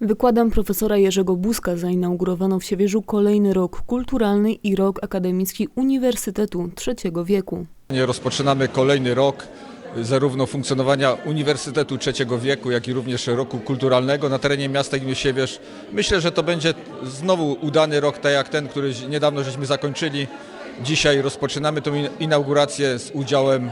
Wykładem profesora Jerzego Buzka zainaugurowano w Siewierzu kolejny rok kulturalny i rok akademicki Uniwersytetu Trzeciego Wieku. Rozpoczynamy kolejny rok zarówno funkcjonowania Uniwersytetu Trzeciego Wieku, jak i również roku kulturalnego na terenie miasta gminy Siewierz. Myślę, że to będzie znowu udany rok, tak jak ten, który niedawno żeśmy zakończyli. Dzisiaj rozpoczynamy tę inaugurację z udziałem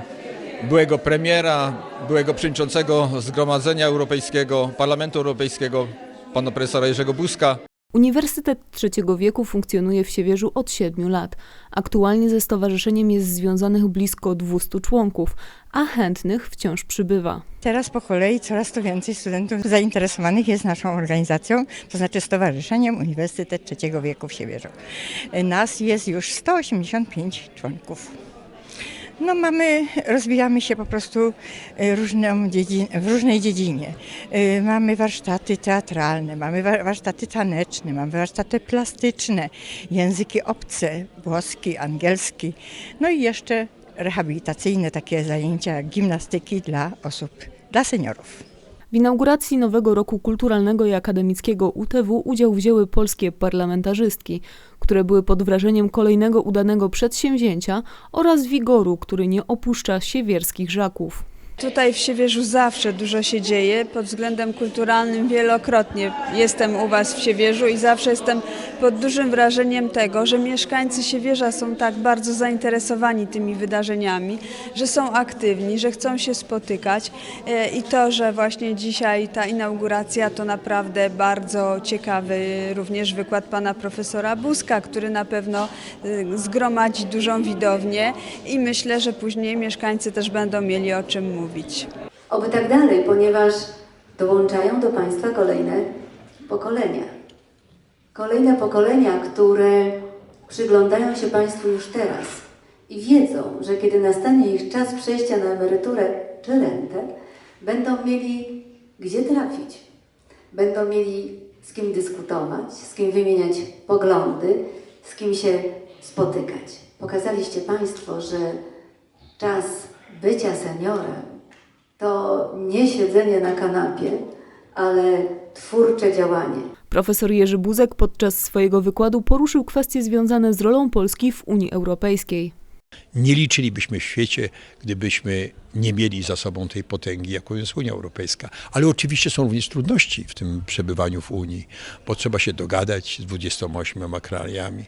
byłego premiera, byłego przewodniczącego Zgromadzenia Europejskiego, Parlamentu Europejskiego, pana profesora Jerzego Buzka. Uniwersytet Trzeciego Wieku funkcjonuje w Siewierzu od siedmiu lat. Aktualnie ze stowarzyszeniem jest związanych blisko 200 członków, a chętnych wciąż przybywa. Teraz po kolei coraz to więcej studentów zainteresowanych jest naszą organizacją, to znaczy Stowarzyszeniem Uniwersytet Trzeciego Wieku w Siewierzu. Nas jest już 185 członków. No mamy, rozwijamy się po prostu różną dziedzin, w różnej dziedzinie. Y, Mamy warsztaty teatralne, mamy wa- warsztaty taneczne, mamy warsztaty plastyczne, języki obce, włoski, angielski, no i jeszcze rehabilitacyjne takie zajęcia gimnastyki dla osób, dla seniorów. W inauguracji nowego roku kulturalnego i akademickiego UTW udział wzięły polskie parlamentarzystki, które były pod wrażeniem kolejnego udanego przedsięwzięcia oraz wigoru, który nie opuszcza siewierskich żaków. Tutaj w Siewierzu zawsze dużo się dzieje. Pod względem kulturalnym wielokrotnie jestem u Was w Siewierzu i zawsze jestem pod dużym wrażeniem tego, że mieszkańcy Siewierza są tak bardzo zainteresowani tymi wydarzeniami, że są aktywni, że chcą się spotykać E, i to, że właśnie dzisiaj ta inauguracja to naprawdę bardzo ciekawy również wykład pana profesora Buzka, który na pewno e, zgromadzi dużą widownię i myślę, że później mieszkańcy też będą mieli o czym mówić. Oby tak dalej, ponieważ dołączają do Państwa kolejne pokolenia. Kolejne pokolenia, które przyglądają się Państwu już teraz i wiedzą, że kiedy nastanie ich czas przejścia na emeryturę czy rentę, będą mieli gdzie trafić. Będą mieli z kim dyskutować, z kim wymieniać poglądy, z kim się spotykać. Pokazaliście Państwo, że czas bycia seniorem to nie siedzenie na kanapie, ale twórcze działanie. Profesor Jerzy Buzek podczas swojego wykładu poruszył kwestie związane z rolą Polski w Unii Europejskiej. Nie liczylibyśmy w świecie, gdybyśmy nie mieli za sobą tej potęgi, jaką jest Unia Europejska. Ale oczywiście są również trudności w tym przebywaniu w Unii, bo trzeba się dogadać z 28 krajami.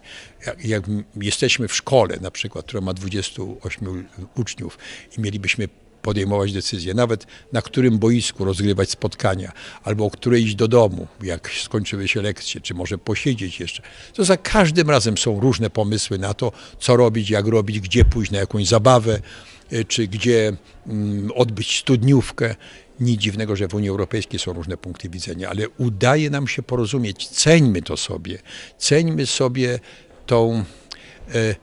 Jak, jak jesteśmy w szkole, na przykład, która ma 28 uczniów i mielibyśmy podejmować decyzje, nawet na którym boisku rozgrywać spotkania, albo o której iść do domu, jak skończyły się lekcje, czy może posiedzieć jeszcze. To za każdym razem są różne pomysły na to, co robić, jak robić, gdzie pójść na jakąś zabawę, y, czy gdzie mm, odbyć studniówkę. Nic dziwnego, że w Unii Europejskiej są różne punkty widzenia, ale udaje nam się porozumieć. Ceńmy to sobie. Ceńmy sobie tą e,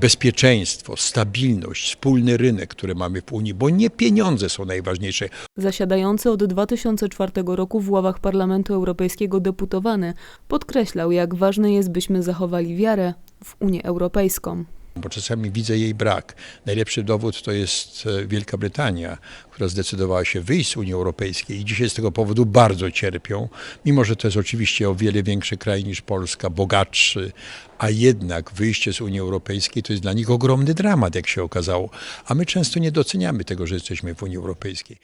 bezpieczeństwo, stabilność, wspólny rynek, który mamy w Unii, bo nie pieniądze są najważniejsze. Zasiadający od 2004 roku w ławach Parlamentu Europejskiego deputowany podkreślał, jak ważne jest, byśmy zachowali wiarę w Unię Europejską. Bo czasami widzę jej brak. Najlepszy dowód to jest e, Wielka Brytania, która zdecydowała się wyjść z Unii Europejskiej i dzisiaj z tego powodu bardzo cierpią, mimo że to jest oczywiście o wiele większy kraj niż Polska, bogatszy, a jednak wyjście z Unii Europejskiej to jest dla nich ogromny dramat, jak się okazało. A my często nie doceniamy tego, że jesteśmy w Unii Europejskiej.